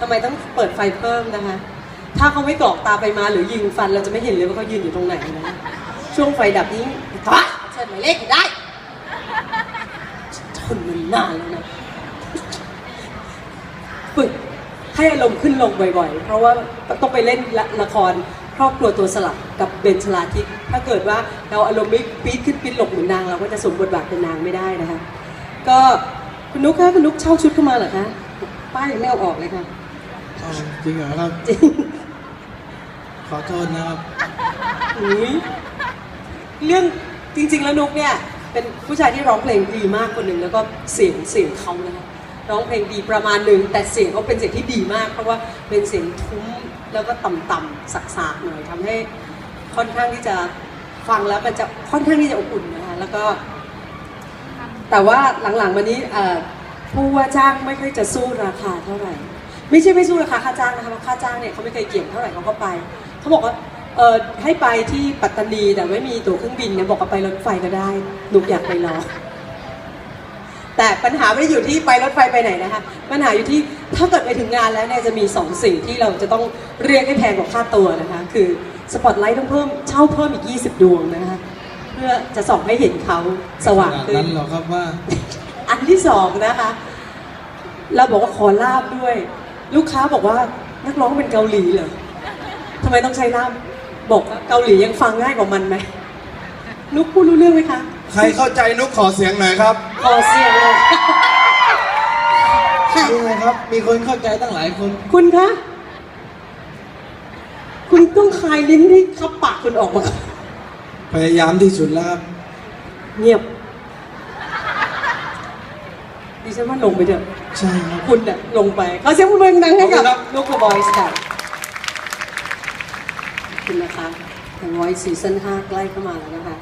ทำไมต้องเปิดไฟเพิ่มนะคะ ถ้าเขาไม่กรอกตาไปมาหรือยิงฟันเราจะไม่เห็นเลยว่าเขายืนอยู่ตรงไหนนะช่วงไฟดับนี้ถอยเชิญหมายเลขอยู่ได้ทนมันนานแล้วนะฝึกให้อารมณ์ขึ้นลงบ่อยๆ เพราะว่าต้องไปเล่นละละครครอบครัวตัวสลับกับเบนชลาทิศถ้าเกิดว่าเราอารมณ์ไม่ปี๊ดขึ้นปี๊ดลงเหมือนนางเราก็จะสมบทบาทเป็นนางไม่ได้นะคะ ก็คุณนุ๊กคะคุณนุ๊กเช่าชุดเข้ามาเหรอคะป้ายังไม่เอาออกเลยค่ะ อ้าวจริงเหรอครับ จริงขอโทษนะครับอุ๊ยเรื่องจริง ๆ แล้วนุ๊กเนี่ย เป็นผู้ชายที่ร้องเพลงดีมากคนหนึ่งแล้วก็เสียงเสียงเขานะคะร้องเพลงดีประมาณหนึ่งแต่เสียงเขาเป็นเสียงที่ดีมาก เพราะว่าเป็นเสียงทุ้มแล้วก็ต่ำๆสักๆหน่อยทำให้ค่อนข้างที่จะฟังแล้วมันจะค่อนข้างที่จะอบอุ่นนะคะแล้วก็ แต่ว่าหลังๆมานี้เอ่อผู้ว่าจ้างไม่ค่อยจะสู้ราคาเท่าไหร่ ไม่ใช่ไม่สู้ราคาค่าจ้างนะคะเพราะค่าจ้างเนี่ยเขาไม่เคยเกี่ยงเท่าไหร่เขาก็ไปเขาบอกว่าเออให้ไปที่ปัตตานีแต่ไม่มีตั๋วเครื่องบินเนี่ยบอกว่าไปรถไฟก็ได้หนุกอยากไปรอแต่ปัญหาไม่ได้อยู่ที่ไปรถไฟไปไหนนะคะปัญหาอยู่ที่ถ้าเกิดไปถึงงานแล้วเนี่ยจะมีสองสิ่งที่เราจะต้องเรียกให้แพงกว่าค่าตัวนะคะคือสปอตไลท์ต้องเพิ่มเช่าเพิ่มอีก 20 ดวงนะคะเพื่อจะส่องให้เห็นเขาสว่างขนาดขึ้นั้นนเหรอครับว่า อันที่สองนะคะ เราบอกว่าขอลาบด้วย ลูกค้าบอกว่านักร้องเป็นเกาหลีเหรอทำไมต้องใช้ลาบบอกว่าเกาหลียังฟังง่ายกว่ามันไหมนุกพูดรู้เรื่องไหมคะ ใครเข้าใจนุกขอเสียงหน่อยครับ ขอเสียงเลยนี่ไงครับ มีคนเข้าใจตั้งหลายคน คุณคะ คุณต้องคลายลิ้นที่ขับปากคุณออกมา พยายามที่สุดแล้วครับ เงียบ ดิฉันว่าลงไปเถอะใช่ครับ คุณเนี่ยลงไปขอเสียงปรบมือดังๆให้กับขอบคุณครับ ลูกบอยส์ค่ะขอบคุณนะคะทางวอยซีซั่น5ใกล้เข้ามาแล้วนะคะ